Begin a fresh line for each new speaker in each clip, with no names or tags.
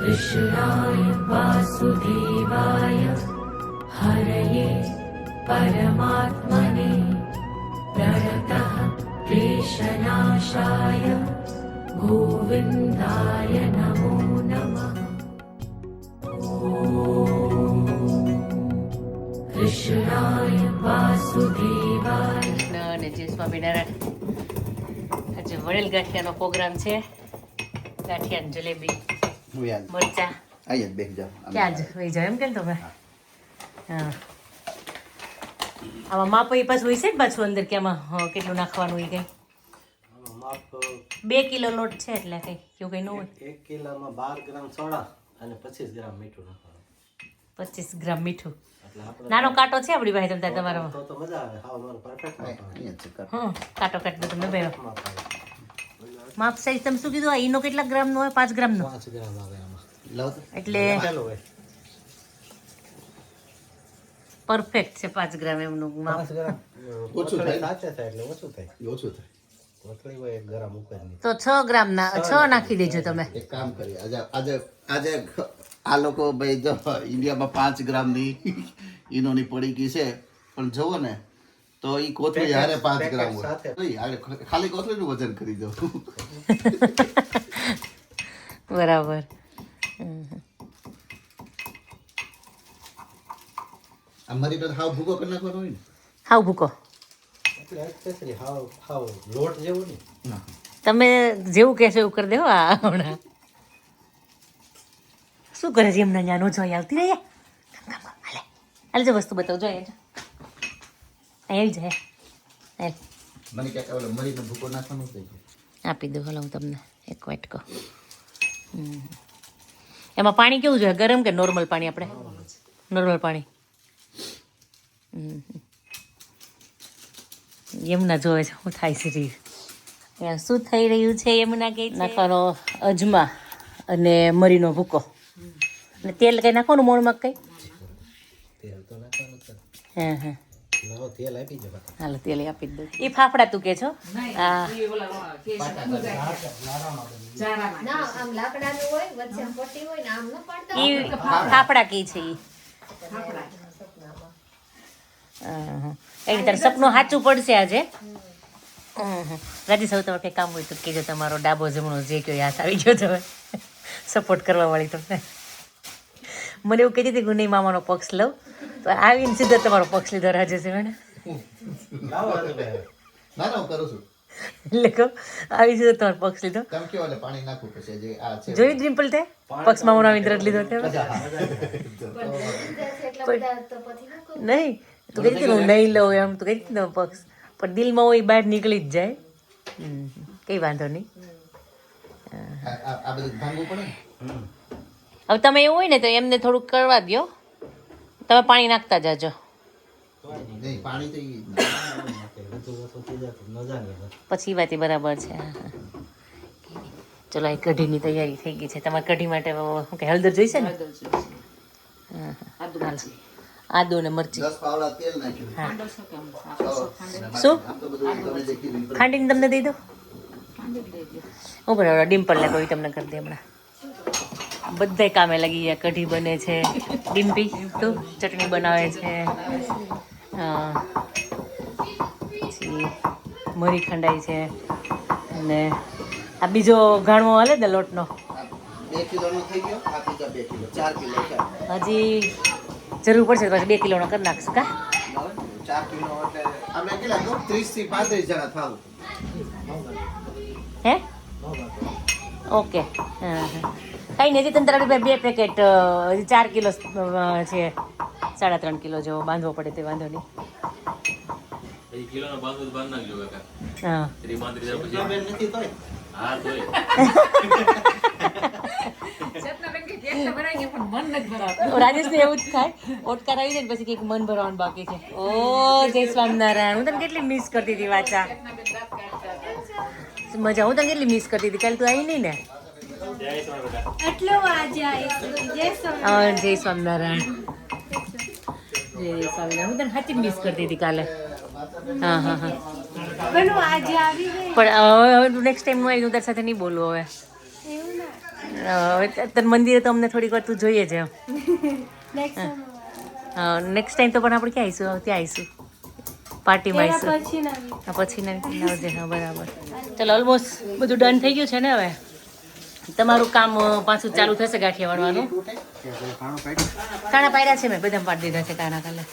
कृष्णाय वासुदेवाय हरये परमात्मने प्रणतः क्लेशनाशाय गोविन्दाय नमो नमः कृष्णाय वासुदेवाय
કૃષ્ણ અને જય સ્વામિનારાયણ આજે વડેલ ગાંઠિયાનો પ્રોગ્રામ છે ગાંઠિયા ને જલેબી
હું યાદ
મરચા
આઈ જ
ક્યાં વહી એમ કેમ તમે હા આમાં માપ એ પાછું હોય છે ને પાછું અંદર કે આમાં હા, કેટલું નાખવાનું હોય કંઈ બે કિલો લોટ છે એટલે કંઈ એવું કંઈ ન હોય
એક કિલોમાં બાર ગ્રામ સોડા અને પચીસ ગ્રામ મીઠું નાખવાનું
પચીસ ગ્રામ મીઠું નાનો કાંટો છે આપણી ભાઈ તમતાર તમારો કાંટો કાઢી તમને ભાઈ
માપ
સાઈઝ તમે શું કીધું? આ ઈનો કેટલા ગ્રામનો હોય? પાંચ ગ્રામનો?
પાંચ ગ્રામ આવે આમાં
એટલે પરફેક્ટ છે પાંચ ગ્રામ એમનું માપ
પાંચ ગ્રામ?
ઓછું થાય.
સાચે થાય એટલે ઓછું થાય.
એ ઓછું થાય.
કોથળી હોય ગ્રામ
ના છ છ નાખી દેજો તમે.
એક કામ કરીએ આજે આજે આજે આ લોકો ભાઈ જો ઇન્ડિયામાં પાંચ ગ્રામની ઈનોની પડીકી છે પણ જુઓ ને તો એ કોથળી હારે પાંચ ગ્રામ હોય. ખાલી કોથળીનું વજન કરી દો
બરાબર.
અમારી મરી તો હાવ ભૂકો કરી નાખવાનો હોય ને?
હાવ ભૂકો.
હાવ હાવ લોટ જેવું નહીં
તમે જેવું કહેશો એવું કરી દેવો આ હમણાં. શું કરે છે એમના જ્ઞાનો જોઈ આવતી રહી હાલે હાલે. જો વસ્તુ બતાવો જોઈએ આવી જાય હાલ
મને ક્યાંક ઓલો મરીનો ભૂકો નાખવાનો થઈ
આપી દઉં હલો હું તમને એક વાટકો. એમાં પાણી કેવું જોઈએ? ગરમ કે નોર્મલ પાણી આપણે? નોર્મલ પાણી. યમુના જોવે છે શું થાય છે અહીંયા શું થઈ રહ્યું છે યમુના કે નાખવાનો અજમા અને મરીનો ભૂકો. અને તેલ કઈ નાખવાનું મોણમાં કઈ?
તેલ તો નાખવાનું જ છે.
હા હા.
લાવો તેલ આપી દે
હાલો તેલ આપી દઉં. એ ફાફડા તું કે છો? હા.
ના આમ લાકડાનું હોય વચ્ચે આમ પટ્ટી હોય ને આમ ન પાડતા
ઈ ફાફડા? કે છે ઈ. એની તારે સપનું સાચું પડશે આજે? રાજી સૌ તમારે કંઈ કામ હોય તો કહેજો તમારો ડાબો જમણો જે કયો યાદ આવી ગયો તમે. સપોર્ટ કરવા વાળી તમને. મને એવું કહેતી હતી કે નહીં મામાનો પક્ષ લઉં. તો આવીને સીધો તમારો પક્ષ લીધો રાજે છે
ભાઈ
ના ના હું કરું છું.
એટલે કહો આવી સીધો તમારો પક્ષ લીધો.
તમે કેવો એટલે પાણી નાખવું પછી જે આ છે.
જોઈ ડિમ્પલ તે? પક્ષ મામાનો આવીને તરત લીધો તે? નહીં તું કહેતી હતી હું નહીં લઉં એમ? તો હતી ને પક્ષ? પણ દિલમાં હોય બહાર નીકળી જ જાય. કઈ વાંધો નહીં. હવે તમે એવું હોય ને તો એમને થોડુંક કરવા દ્યો. તમે પાણી નાખતા જાજો. પછી વાત બરાબર છે. ચલો આ કઢીની તૈયારી થઈ ગઈ છે. તમારે કઢી માટે શું કે હળદર જોઈશે ને? હા, હા. આદુ ને મરચી.
દસ પાવડા તેલ નાખ્યું.
હા. શું. ખાંડીને તમને દઈ દો? હું બરાબર ડિમ્પલ ને કોઈ તમને કરી દે હમણાં. બધાય કામે લાગી ગયા. કઢી બને છે ડિમ્પી તું ચટણી બનાવે છે. પછી મરી ખંડાઈ છે. અને આ બીજો ઘાણવો હાલે ને લોટનો? હજી જરૂર પડશે તો પછી બે કિલોનો કરી નાખશું કા? હે? ઓકે. હા હા. કંઈ નહીં ત્રણ રૂપિયા બે પેકેટ ચાર કિલો છે. સાડા ત્રણ કિલો જેવો બાંધવો પડે તે વાંધો નહીં.
નથી તોય?
રાજેશને એવું જ થાય. ઓટકાર આવી જાય ને પછી કંઈક મન ભરવાનું બાકી છે. ઓ જય સ્વામિનારાયણ. હું તને કેટલી મિસ કરતી હતી વાચા. મજા હું તને કેટલી મિસ કરતી હતી? કાલે તું આવી નહીં ને?
જય સ્વામી
હા જય સ્વામિનારાયણ. જય સ્વામિનારાયણ. હું તને સાચી મિસ કરતી હતી કાલે. હા હા હા. પણ હવે હવે નેક્સ્ટ ટાઈમ હું આવી હું તારી સાથે નહીં બોલું હવે. હવે તને મંદિરે તો અમને થોડીક વાર તું જોઈએ છે નેક્સ્ટ ટાઈમ તો પણ આપણે ક્યાં આવીશું ત્યાં આવીશું પાર્ટીમાં આવીશું હા, પછી ના આવજે હા બરાબર. ચલો ઓલમોસ્ટ બધું ડન થઈ ગયું છે ને હવે? તમારું કામ પાછું ચાલુ થશે ગાંઠિયા વાળવાનું? કાણા પાયરા છે મેં બધા પાડી દીધા છે કાણા કાલે.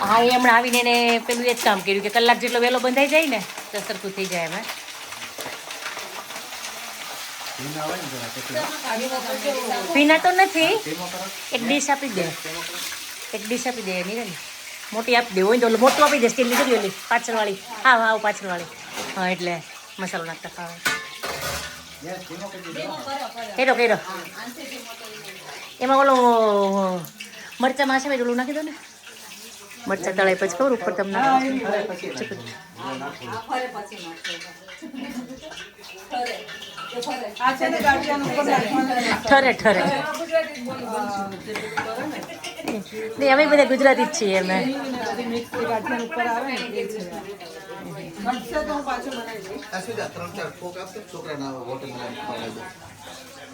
હા એ હમણાં આવીને એને પેલું એ જ કામ કર્યું કે કલાક જેટલો વહેલો બંધાઈ જાય ને તો સરખું થઈ જાય એમાં પીના તો નથી. એક ડીશ આપી દે. એક ડીશ આપી દે એની ને. મોટી આપી દે હોય તો મોટું આપી દે સ્ટીલની કરી ઓલી પાછળવાળી. હા હા પાછળવાળી. હા એટલે. મસાલો નાખતા ખાવે કેરો કેરો એમાં ઓલો મરચામાં છે ઓલું નાખી દો ને મરચા તળાઈ પછી ખબર ઉપર તમને ઠરે ઠરે નહીં અમે બધા ગુજરાતી જ છીએ અમે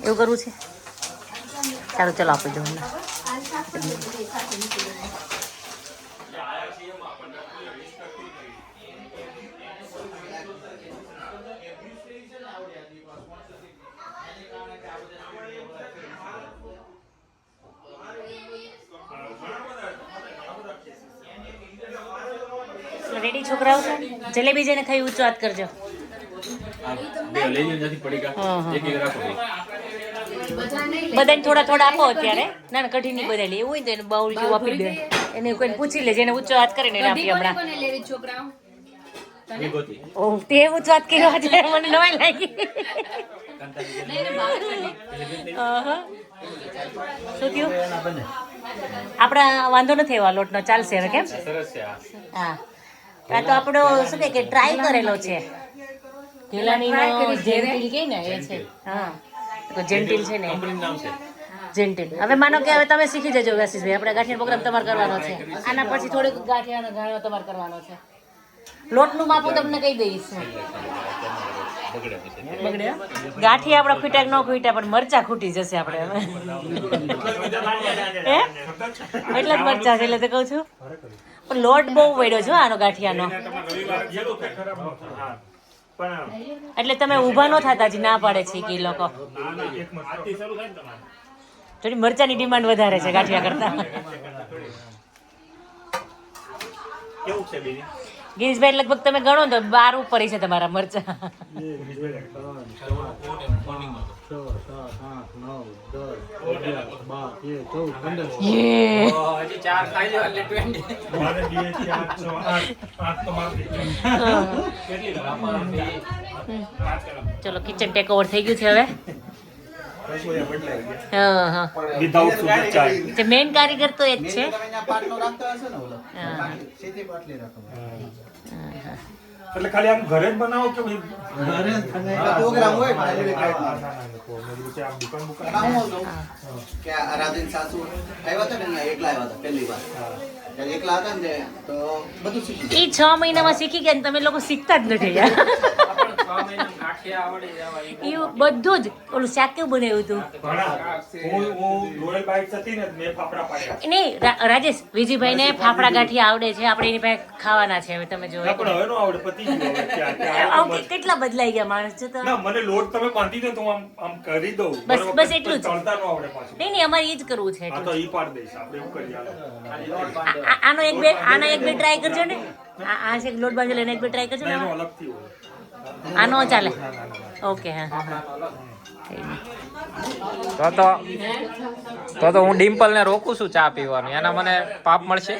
એવું કરવું છે? ચાલો ચલો આપી દો રેડી છોકરાઓ જલેબી જેને ખાઈ ઊંચો હાથ કરજો. બધાને થોડા થોડા આપો અત્યારે. ના ના કઢી બધા બધાને એવું હોય ને તો એને બાઉલ જેવું આપી દે. એને કોઈને પૂછી લે એને ઊંચો હાથ કરીને એને આપી હમણાં. તે ઊંચો હાથ કર્યો આજે. મને નવાઈ લાગી. શું થયું? આપણા વાંધો નથી એવા લોટનો. ચાલશે હવે કેમ?
સરસ
હા. આ તો આપણો શું કહે કે ટ્રાય કરેલો છે. ગેલાનીનો જેન્ટિલ કે ને એ છે. હા. તો જેન્ટિલ છે ને.
નામ છે.
જેન્ટિલ. હવે માનો કે હવે તમે શીખી જજો વ્યાસીસભાઈ આપણે ગાંઠિયા પ્રોગ્રામ તમારે કરવાનો છે. આના પછી થોડીક ગાંઠિયાનો ગાણો તમારે કરવાનો છે. લોટનું માપ હું તમને કહી દઈશ.
બગડે પછી
બગડે ગાંઠિયા આપણા ખૂટ્યા ન ખૂટ્યા પણ મરચા ખૂટી જશે આપણે. હવે હે? એટલા જ મરચા છે એટલે તો કહું છું. પણ લોટ બહુ વળ્યો છે આનો ગાંઠિયાનો. એટલે તમે ઊભા ન થતા હજી ના પાડે છે કે લોકો. થોડી મરચાની ડિમાન્ડ વધારે છે ગાંઠિયા કરતા. ગિરીશભાઈ લગભગ તમે ગણો ને તો બાર ઉપર છે તમારા મરચા. યે
હજી ચાર ખાઈ લો એટલે ટ્વેન્ટી
ચલો કિચન ટેક ઓવર થઈ ગયું છે હવે મેઇન કારીગર તો એ જ છે.
એટલે ખાલી આમ ઘરે જ બનાવો કે ભાઈ
પ્રોગ્રામ હોય
આમ દુકાન બુકાન
એમાં હું હતું. કે આ સાસુ આવ્યા હતા ને એકલા આવ્યા હતા પહેલી વાર. એકલા હતા ને તો બધું શીખી
એ છ મહિનામાં શીખી ગયા ને તમે લોકો શીખતા જ નથી યાર. એ બધું જ ઓલું શાક કેવું બનાવ્યું હતું. નહીં રાજેશ વિજયભાઈ ને ફાફડા ગાંઠિયા આવડે છે આપણે એની પાસે ખાવાના છે હવે તમે જો
ના પણ હવે નો આવડે પતી ગયું હવે ક્યાં- ક્યાં
આમ
આવે તો
કેટલા બદલાઈ ગયા માણસ જો
મને લોટ તમે બાંધી દો તો આમ આમ કરી દઉં.
બસ- બસ એટલું જ. નહીં નહીં અમારે એ જ કરવું છે
તો ઈ પાડ દઈશ આપણે એવું
આ- આનો એક બે આનો એક બે ટ્રાય કરજો ને. આ આ છે લોટ બાંધી લઈને એક બે ટ્રાય કરજો ને.
અલગથી હોય.
આનો ચાલે ઓકે હા હા.
તો તો તો તો હું ડિમ્પલ ને રોકું છું ચા પીવાનું. એના મને પાપ મળશે?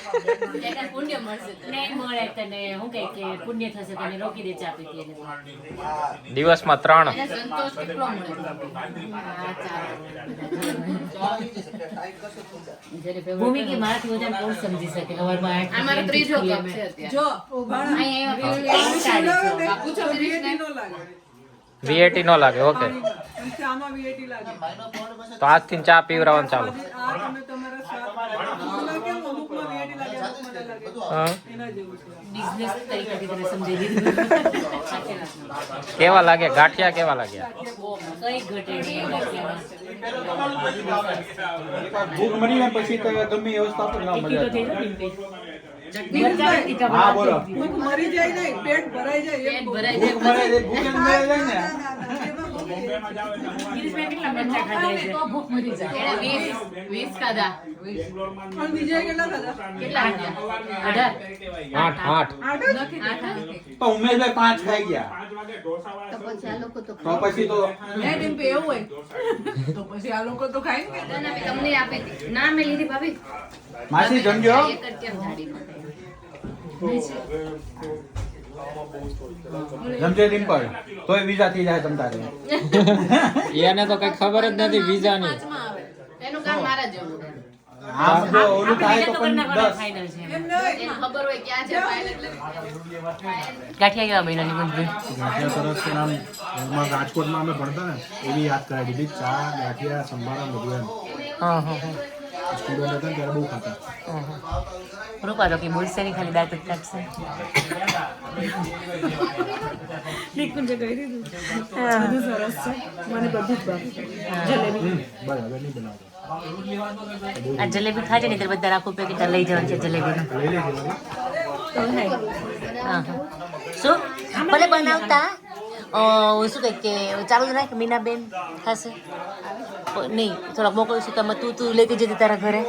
ને મળે તને હું કહે કે પુણ્ય થશે તને રોકી દે ચા પીતી એને.
દિવસમાં ત્રણ
ભૂમિ કે મારાથી વધારે કોણ સમજી શકે સવારમાં આઠ
અમારો ત્રીજો કપ છે અત્યારે.
જો અહીંયા આવ્યા
પૂછો ગિરીશને.
વીએટી નો લાગે ઓકે તો આજથી ચા પીવરાવાનું ચાલુ. કેવા લાગે ગાંઠિયા કેવા લાગ્યા.
ભૂખ મરી જાય પછી તો ગમે એ હા બોલો.
મરી જાય નહીં પેટ ભરાઈ જાય
પેટ ભરાઈ જાય.
ભૂખ જાય ને. ઉમેશભાઈ પાંચ ખાઈ ગયા.
તો પછી તો
તો પછી તો
હે ડિમ્પી એવું હોય. તો પછી આ લોકો તો ખાય ને
તમને આપે ના મેં લીધી ભાભી.
માસી જમજો.
એક જ કેમ જાડી પકડી?
જમજે ડિમ્પલ તોય વિઝા થઈ જાય તમ તારે.
એને તો કઈ ખબર જ નથી વિઝાની
એનું કામ મારા જેવું
આમ જો ઓલું થાય તો પણ
તો
દસ.
final છે. એમ.
એને ખબર હોય ક્યાં છે ફાઇલ એટલે
ગાંઠિયા કેવા બન્યા નિકુંજભાઈ?
ગાંઠિયા સરસ છે આમ. એમાં રાજકોટમાં અમે ભણતા ને એવી યાદ કરાવી દીધી. ચા ગાંઠિયા સંભારા બધું એમ
હા હા હા.
સ્ટુડન્ટ હતા ત્યારે બહુ ખાતા.
રૂપા તો કે બોલશે નહીં ખાલી દાંત જ કાઢશે નિકુંજે કહી દીધું
બધું સરસ છે મને બધું જ જલેબી
બરાબર નહીં બનાવતા
આ જલેબી ખાજે ને ત્યારે બધા રાખો પેકેટ લઈ જવાનું છે જલેબીનું
લઈ લેજે વળી.
હા હા શું ભલે બનાવતા શું કહે કે ચાલુ રાખ મીનાબેન પ- નહીં થોડાક છું તમે તું તું લઈ જતી તારા ઘરે.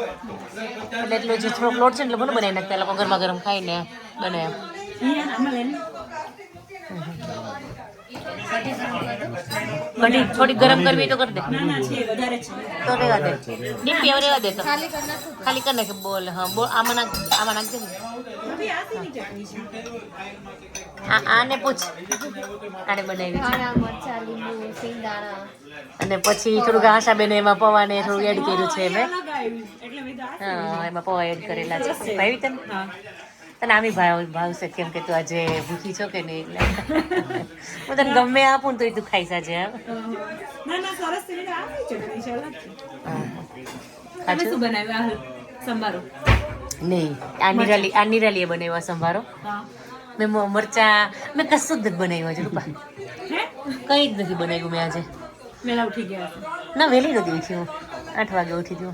એટલે એટલો જે થોડોક લોટ છે ને એટલે મને બનાવી નાખતા લોકો ગરમા ગરમ ખાઈને બને કઢી થોડી ગરમ કરવી તો કરી દે. તો રેવા દે. ડીપી હવે રેવા દે તો. ખાલી કરી નાખે બોલ હા બોલ આમાં નાખ આમાં નાખજે ને. આ આને પૂછ. આને બનાવી. અને પછી થોડુંક આશાબેન એમાં પવાને થોડું એડ કર્યું છે મેં હા એમાં પૌવા એડ કરેલા છે. ભાવી તને? તને આમી ભાવ ભાવશે કેમ કે તું આજે ભૂખી છો કે નહીં? એટલે. હું તને ગમે આપું ને તોય તું ખાઈ સાજે એમ.
ના ના સરસ છે. આ ચટણી છે. અલગ
ખાચું
શું બનાવ્યું આ સંભારો?
નહીં. આ નિરાલી આ નિરાલીએ બનાવ્યો સંભારો.
હા.
મેં મરચા. મેં કશું જ નથી બનાવ્યું આજે રૂપા.
હે?
કંઈ જ નથી બનાવ્યું મેં આજે.
વહેલા ઉઠી ગયા
ના વહેલી નથી ઉઠી હું આઠ વાગે ઉઠી હતી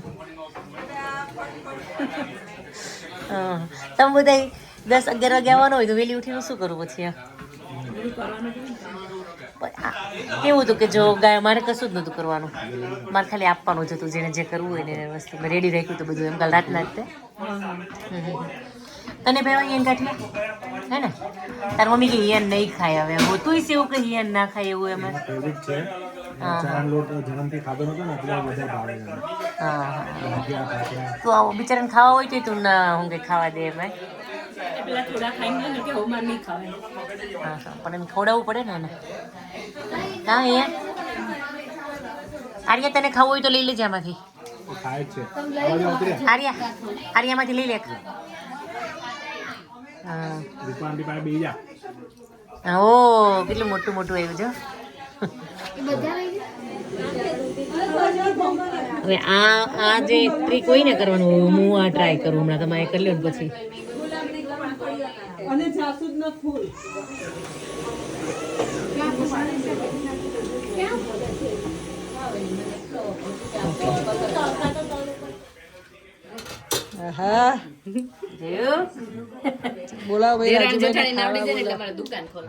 તમે બધા દસ અગિયાર વાગે આવવાનું હોય તો વહેલી ઉઠીને શું કરું પછી એવું હતું કે જો ગાય મારે કશું જ નહોતું કરવાનું. મારે ખાલી આપવાનું જ હતું જેને જે કરવું હોય ને વસ્તુ. મેં રેડી રાખ્યું હતું બધું એમ કાલ રાતના જ તે. તને ભાઈ અહીંયા ગાંઠિયા હે ને? તાર મમ્મી કે હિયન નહીં ખાય હવે. હોતું છે એવું કે હિયન ના ખાય એવું એમાં?
ફેવરિટ છે.
હા. હા. હા તું ખાવા હોય તો તું ના હું કઈ ખાવા દે એમ
કે હું
હા હા. પણ એમ ખવડાવવું પડે ને એને હા અહીંયા આર્યા તને ખાવું હોય તો લઈ લેજે આમાંથી.
એ
આર્યા આર્યામાંથી લઈ લે હા
રૂપાંડી પાસે જા
ઓ કેટલું મોટું મોટું આવ્યું છે. હવે આ આ જે ટ્રીક હોય ને કરવાનું હું આ ટ્રાય કરું હમણાં તમારે કરી લો ને પછી.
અને જાસૂદના ફૂલ. હા. બોલાવો ભાઈ
દેરાણી જેઠાણી નાવડી જાય એટલે મારે દુકાન ખોલો.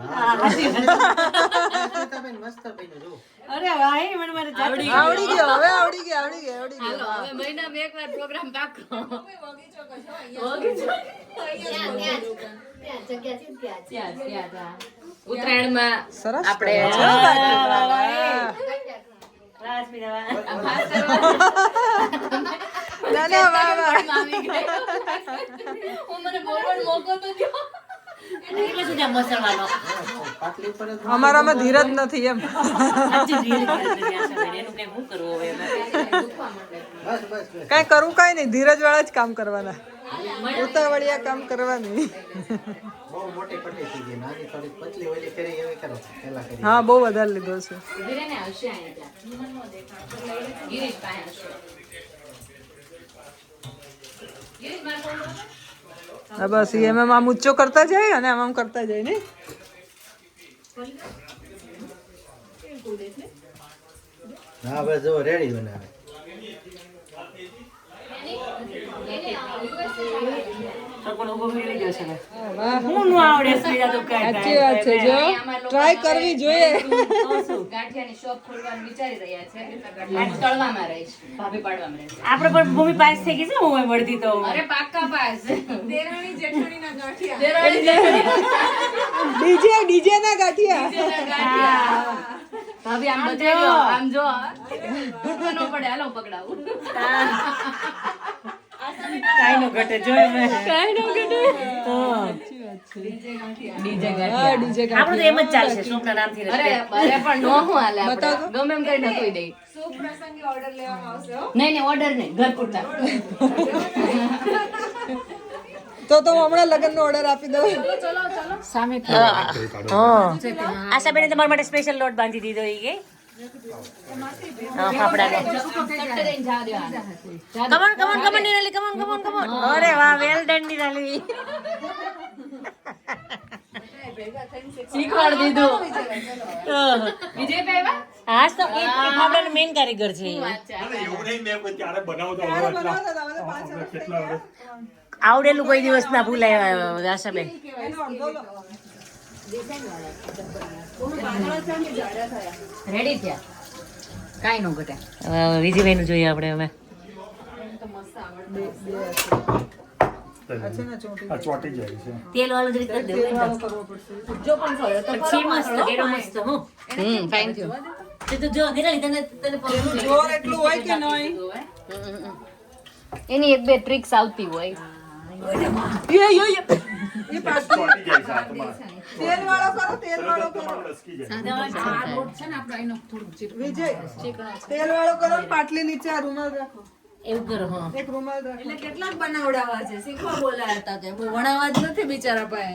મસ્ત બન્યું જો
અરે ભાઈ મને મારે
આવડી ગયો હવે આવડી ગયો આવડી ગયો આવડી ગયો.
હાલો હવે મહિનામાં એકવાર પ્રોગ્રામ પાકો. ત્યાં જગ્યા છે ત્યાં. ઉત્તરાયણમાં
સરસ
આપણે
ના ના વાહ વાહ.
મને બોલવાનો મોકો તો
જ
અમારામાં ધીરજ નથી એમ.
કંઈ કરવું હવે એમાં?
દુખવા માંડે.
બસ બસ બસ.
કઈ નહીં ધીરજ વાળા જ કામ કરવાના. ઉતાવળિયા કામ કરવાની.
બહુ મોટી પટલી થઈ ગઈ. નાની થોડી પતલી ઓલી કરી એવી કરો. પેલા કરી.
હા બહુ વધારે લીધો છે
ઊભી રહે ને હશે અહીંયા ત્યાં. ગિરીશ પાસે હશે. ગિરીશ મારે ફોન કરો.
હા બસ એમાં આમ ઊંચો કરતા જાય અને આમ આમ કરતા જાય ને
હા બસ જો રેડી બનાવે.
હું નું આવડે છે તો કાંઈ
સાચી વાત છે જો. ટ્રાય કરવી જોઈએ.
ગાંઠિયાની શોપ ખોલવાનું વિચારી રહ્યા છે. તળવામાં રહીશ ભાભી પાડવામાં રહીશ
આપણે પણ ભૂમિ પાસ થઈ ગઈ છે હું મળતી તો.
અરે પાક્કા પાસ.
ડીજે ડીજે ના ગાંઠિયા.
ભાભી આમ બતાવી આમ જો. ન પડે હાલો પકડાવું.
કાંઈ નો ઘટે જો.
કાઈ ન ઘટે.
હા.
ડીજે
હા ડીજે
આપણું તો એમ જ ચાલશે શોપના નામથી
અરે અરે પણ નો હું હાલે આપણે. ગમે એમ કરીને કોઈ દે નહીં નહીં ઓર્ડર નહીં ઘર પૂરતા.
તો તો હું હમણાં લગ્નનો ઓર્ડર આપી દઉં.
સામે
હા. આશાબેને તમારા માટે સ્પેશિયલ લોટ બાંધી દીધો એ કે. Come on come on come on Nirali come on come on come on અરે વાહ વેલ ડન નિરાલી
શીખવાડ દીધું.
હા તો એ ફાફડાનો મેઇન કારીગર છે આવડેલું કોઈ દિવસ ના ભૂલાય આશાબેન
રેડી થયા. કાઈ ન ઘટે.
વિજયભાઈ નું જોઈએ આપણે હવે.
આ ચોટી જાય છે.
તેલ વાળું જરીક કરી દેવું
જો પણ ખરો તો
પછી મસ્ત કેડો મસ્ત હું.
હમ
તો જો નિરાલી તને તને
જોર એટલું હોય કે નહીં?
એની એક બે ટ્રિક્સ આવતી હોય.
એ જાય છે હાથમાં.
તેલ વાળો કરો તેલ વાળો કરો. વિજય તેલ વાળો કરો પાટલી નીચે આ રૂમાલ રાખો.
એવું કરો હા.
એક રૂમાલ રાખો.
કેટલાક બનાવડાવા છે શીખવા બોલાયા હતા કે વણાવા જ નથી બિચારા પાસે.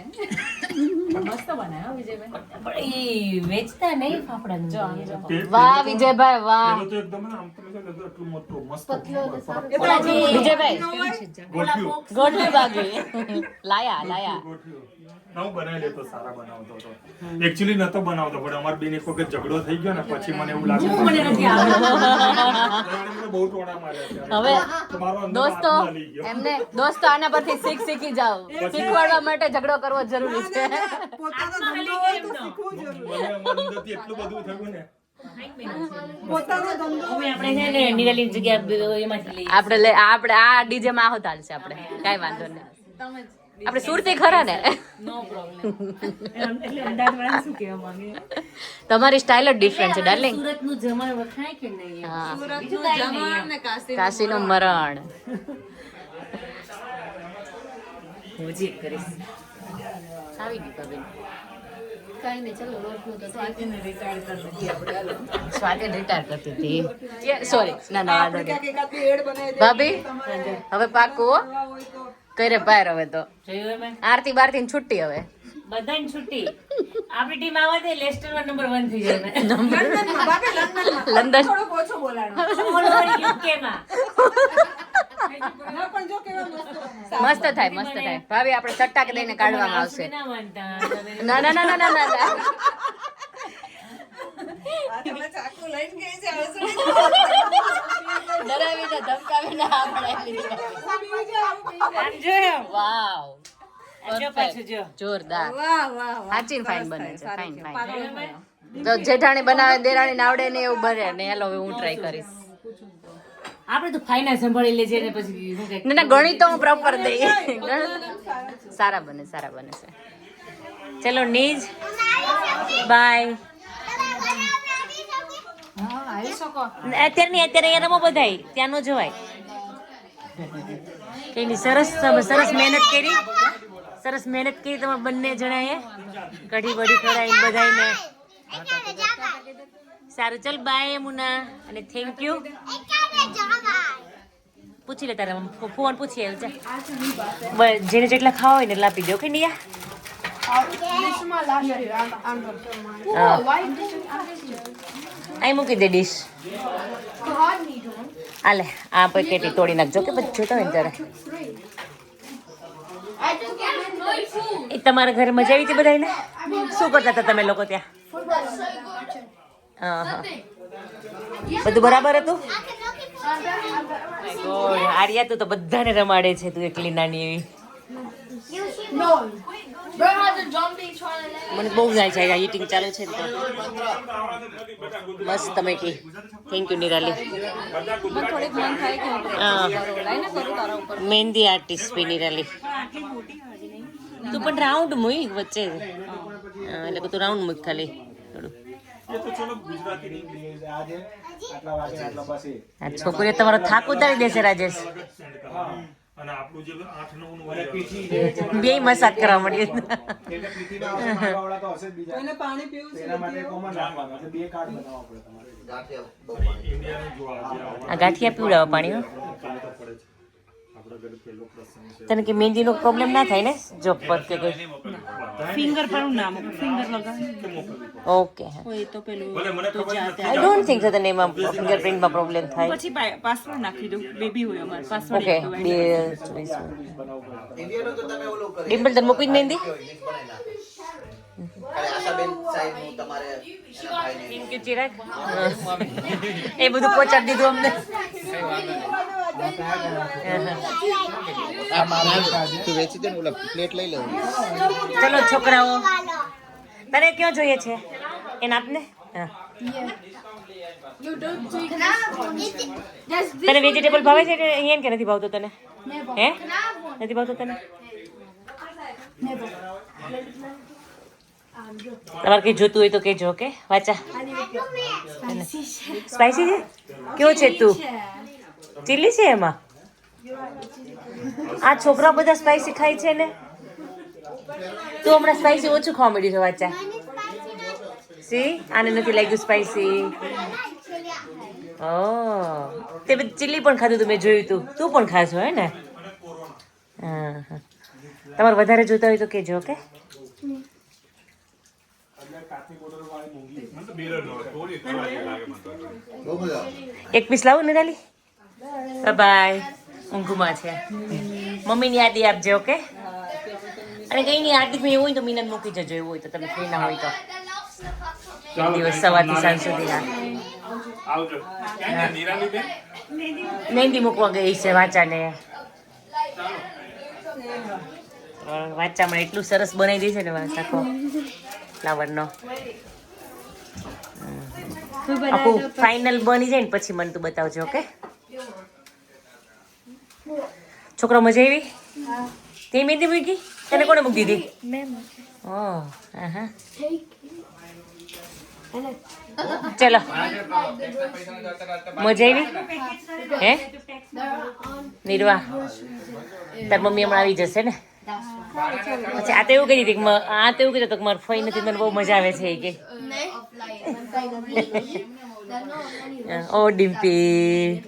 મસ્ત બનાવ્યો વિજયભાઈ.
પણ વેચતા નહીં ફાફડા
વાહ વિજયભાઈ વાહ.
તો એકદમ આમ તમે એટલું મોટું મસ્ત
વિજયભાઈ. ગોઠવી બાકી લાયા લાયા.
હું બનાવી લેતો સારા બનાવતો હતો. એકચ્યુઅલી નતો બનાવતો પણ અમાર બેન એક વખત ઝઘડો થઈ ગયો ને પછી મને એવું લાગ્યું
મને નથી આવડતું.
બહુ ટોણા માર્યા
હવે દોસ્તો. એમને આના પરથી શીખ શીખી જાઓ. શીખવાડવા માટે ઝઘડો કરવો જરૂરી છે.
પોતાનો ધંધો હોય તો શીખવું જરૂરી.
મને અમારા અંદરથી એટલું બધું થયું ને.
પોતાનો ધંધો
હવે આપણે
આ ડીજે માં આવો ચાલશે આપણે. કઈ વાંધો નહીં. આપણે સુરતી ખરા ને?
એટલે અમદાવાદ શું કહેવા માંગે?
તમારી સ્ટાઇલ જ ડિફરન્ટ છે ડાર્લિંગ કાશીનું મરણ. સોરી ના ના ભાભી હવે પાકું. કરે બહાર હવે તો. આરતી બારતી છુટ્ટી હવે.
બધાને છુટ્ટી. આપણી ટીમ આવે છે લેસ્ટરમાં નંબર 1 થઈ જાય
લંડન.
થોડોક ઓછો બોલાણો.
યુકે માં.
ના પણ જો કેવા મસ્ત
થાય. મસ્ત થાય ભાભી આપણે ચટ્ટાક દઈને કાઢવામાં આવશે.
ના
ના ના ના ના.
ચાકુ લઈને ગઈ છે
ડરાવીને ધમકાવીને આ પડાવી લીધી. વાવ.
જો પાછું જો.
જોરદાર.
વાહ વાહ વાહ.
સાચીન ફાઇન બને છે ફાઇન ફાઇન તો જેઠાણી બનાવે દેરાણી નાવડે આવડે ને એવું બને. ને હેલો હવે હું ટ્રાય કરીશ.
આપણે તો ફાઇના સંભાળી લેજે ને પછી
ના ના ગણિત તો હું પ્રોપર દઈ. સારા બને સારા બને છે.
ચલો નીજ. બાય અત્યારે નહીં અત્યારે અહીંયા રમો બધાય ત્યાં નો જોવાય કઈ નહીં સરસ તમે સરસ મહેનત કરી સરસ મહેનત કરી તમે બંને જણાએ કઢી બઢી ખવડાવી બધાને સારું ચલ બાય મુના અને થેન્ક યુ પૂછી લે તારા ફોન પૂછી બસ જેને જેટલા ખાવા હોય ને એટલા આપી દો કે નિયા. અહીં મૂકી દે ડીશ આલે, આ પેકેટી તોડી નાખજો કે પછી જોતા હોય એ તમારા ઘરે મજા આવી હતી બધાને શું કરતા હતા તમે લોકો ત્યાં? હા હા બધું બરાબર હતું? આર્યા તું તો બધાને રમાડે છે તું એકલી નાની એવી. મને બહુ જાય છે ઈટિંગ ચાલે છે તો. બસ તમે કે
thank you Nirali.
Mehndi artist બી નિરાલી. તું પણ રાઉન્ડ મૂઈ વચ્ચે. એટલે તું રાઉન્ડ મૂક ખાલી. થોડું. છોકરીઓ તમારો થાક ઉતારી દેશે, રાજેશ.
અને આપણું જે આઠ નવનું
બે મસાજ કરવા માંડી
એટલે પીઠીના તો હશે બીજા.
એને પાણી પીવું છે
એના માટે કોમન રાખવાનું એટલે બે કાર્ડ બનાવવા પડે તમારે.
ગાંઠિયા બહુ
ઇન્ડિયાનું જો
આ ગાંઠિયા પીવડાવવા પાણી તને કે મહેંદીનો પ્રોબ્લેમ ના થાય ને? જોબ પર કે
ફિંગર પર હું નામ ફિંગર લગાવ.
ઓકે
હોય તો પેલું
ભલે મને ખબર નથી
આઈ ડોન્ટ થિંક તને એમાં ફિંગરપ્રિન્ટમાં પ્રોબ્લેમ થાય
પછી પાસવર્ડ નાખી દઉં. બેબી હોય અમારે પાસવર્ડ
ઓકે બે ચોઈસ
ઇન્ડિયાનું તો તમે ઓલું કરી
ડિમ્પલ તને મૂકી જ મહેંદી
લિસ્ટ બનાવી નાખો. ખાલી આશાબેન સાહેબનું તમારે એના ભાઈને
થેન્ક યુ ચિરાગ. એ બધું પહોંચાડી દીધું અમને.
આ મારા તું વેચી દે ને ઓલા પ્લેટ લઈ લે
ચલો છોકરાઓ. તને ક્યાં જોઈએ છે? એને આપને? હા. તને વેજીટેબલ ભાવે છે કે અહીંયા કે નથી ભાવતો તને? હે? નથી ભાવતો તને? તમારે કઈ જોતું હોય તો કહેજો, ઓકે? વાચા. સ્પાઈસી છે? કેવો છે તું? ચીલી છે એમાં? આ છોકરા બધા સ્પાઈસી ખાય છે ને? તું હમણાં સ્પાઈસી ઓછું ખાવા મળ્યું છે વાચા. સી આને નથી લાગ્યું સ્પાઈસી ઓ તે બધું ચીલી પણ ખાધું તું, મેં જોયું તું. તું પણ ખાશો હે ને? હા હા તમારે વધારે જોતા હોય તો કહેજો, ઓકે. એક પીસ લાવું ડાલી બાય ઊંઘમાં છે. મમ્મીની યાદી આપજે, ઓકે? અને કઈ નહીં હાર્દિકમાં એવું હોય તો મીનન મૂકી જજો એવું હોય તો તમે ફ્રી ના હોય તો. દિવસ સવારથી સાંજ સુધીના મહેંદી મૂકવા ગઈ છે વાંચાને. વાચામાં એટલું સરસ બનાવી દે છે ને આખો ફ્લાવરનો. આખું ફાઇનલ બની જાય ને પછી મને તું બતાવજો ઓકે? છોકરો મજા આવી? તે મહેંદી મૂકી? તને કોને મૂકી દીધી? ઓહ હા હા ચલો. મજા આવી? હે? નિર્વાહ તાર મમ્મી હમણાં આવી જશે ને? પછી આ તો એવું કહી દીધી મ- આ તો એવું કીધું કે મારે ફઈ નથી મને બહુ મજા આવે છે એ કે. ઓ ડિમ્પી.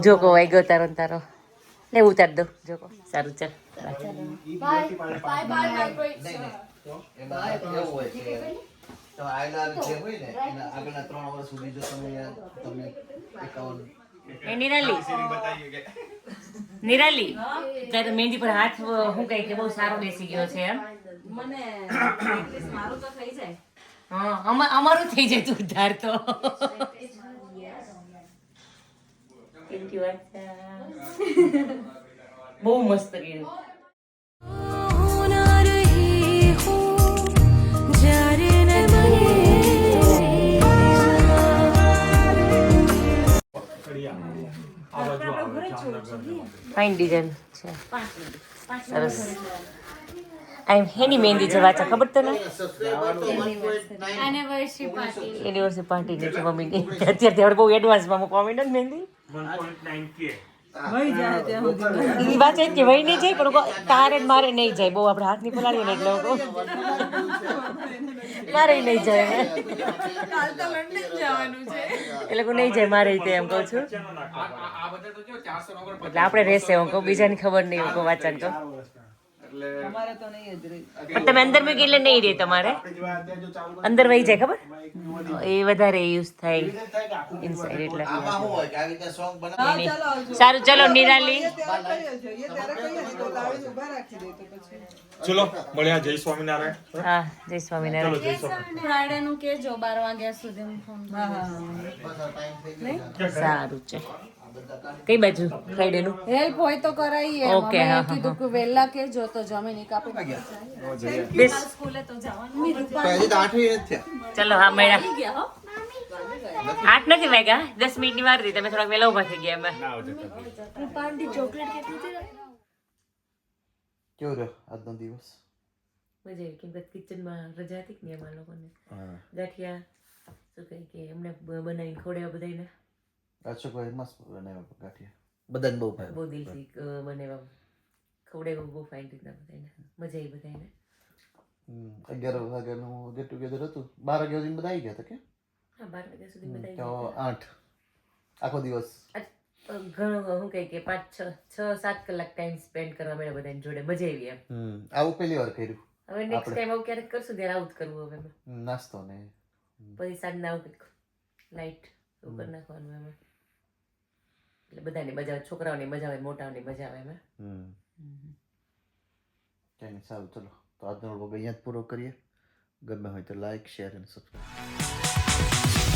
જોકો વાઈ ગયો તારો તારો. લે ઉતાર દો. જોકો. સારું ચાલ.
તો આયલા જે હોય ને એના આગળના ત્રણ વર્ષ સુધી જો તમે તમને એકાવન
એ નિરાલી. નિરાલી તારે મહેંદી પર હાથ હું કઈ કે બહુ સારો બેસી ગયો છે એમ?
મને મારું તો થઈ જાય.
હા અમારું થઈ જાય તું ધાર તો. Thank you. બહુ મસ્ત
જામનગર
ફાઇન ડિઝાઇન છે. સરસ. આઈ હેની મહેંદી છે વાચા, ખબર તને?
એનિવર્સરી પાર્ટી
છે મમ્મીની. અત્યારથી બહુ એડવાન્સમાં મૂકવા માંડ્યો ને મહેંદી?
1.9 કે
વહી જાય ત્યાં સુધી.
એ વાત એ કે વહી નહીં જાય પણ લોકો તારે મારે નહીં જાય. બહુ આપણે હાથની પલાળીએ ને એટલે મારે નહીં જાય.
કાલ તો લંડન જવાનું છે.
એ લોકો નહીં જાય મારે તે એમ કહું છું. એટલે આપણે રહેશે હું કહું બીજાની ખબર નહીં હું કહું વાંચન કહું.
એટલે
અમારે તો નહીં જ રહી.
પણ તમે અંદર મૂકી એટલે નહીં રહે તમારે? અંદર વહી જાય ખબર? એ વધારે યુઝ થાય. ઇનસાઇડ એટલે.
આમાં શું હોય કે આવી રીતે સોંગ
હા
બનાવી
ચાલો
સારું ચલો નિરાલી.
ચલો મળ્યા જય સ્વામિનારાયણ.
હા જય સ્વામિનારાયણ.
જય સ્વામિનારાયણ.
ફ્રાઈડે નું કેજો બાર વાગ્યા સુધી હું ફોન
હા હા
સારું છે કઈ બાજુ? ફ્રાઈડે નું
હેલ્પ હોય તો કરાઈએ
Okay, હા, હા,
કીધું કે વહેલા કેજો તો જમીન કાપી
બેસ.
સ્કૂલે તો જવાનું
તો આઠ જ થયા.
ચલો હા મળ્યા આઠ નથી વાગ્યા? દસ મિનિટની વાર હતી. તમે થોડાક વેલા ઊભા થઈ ગયા અમે
ચોકલેટ કેટલી
કેવો રહ્યો આજનો દિવસ?
મજા આવી કેમ કે કિચનમાં રજા હતી કે ને એમાં લોકોને? ગાંઠિયા શું કહે કે એમને બનાવીને ખોડ્યા બધાને
અશોકભાઈ મસ્ત બનાવ્યા ગાંઠિયા. બધાને બહુ ભાવે.
બહુ દિલથી બનાવ્યા. ખવડાવ્યા બહુ ફાઇન રીતના બધાને મજા આવી બધાને
હમ, અગિયાર વાગ્યાનું ગેટ ટુગેધર હતું. બાર વાગ્યા સુધી બધા આવી ગયા હતા કે?
હા બાર વાગ્યા સુધી બધા
તો આઠ. આખો દિવસ.
ઘણો શું કહે કે પાંચ છ છ સાત કલાક ટાઈમ સ્પેન્ડ કરવા મળ્યા બધાની જોડે. મજા આવી એમ.
આવું પહેલી વાર કર્યું.
હવે નેક્સ્ટ ટાઈમ આવું ક્યારેક કરશું ત્યારે આવું જ કરવું હવે
નાસ્તો ને.
પછી સાંજના આવું કંઈક લાઈટ એવું કરી નાખવાનું એમાં. એટલે બધાને મજા આવે છોકરાઓની મજા આવે મોટાઓની મજા આવે એમાં
હમ. કંઈ નહીં સારું ચલો. તો આજનો વ્લોગ અહીંયા જ પૂરો કરીએ. ગમે હોય તો લાઈક શેર અને સબસ્ક્રાઈબ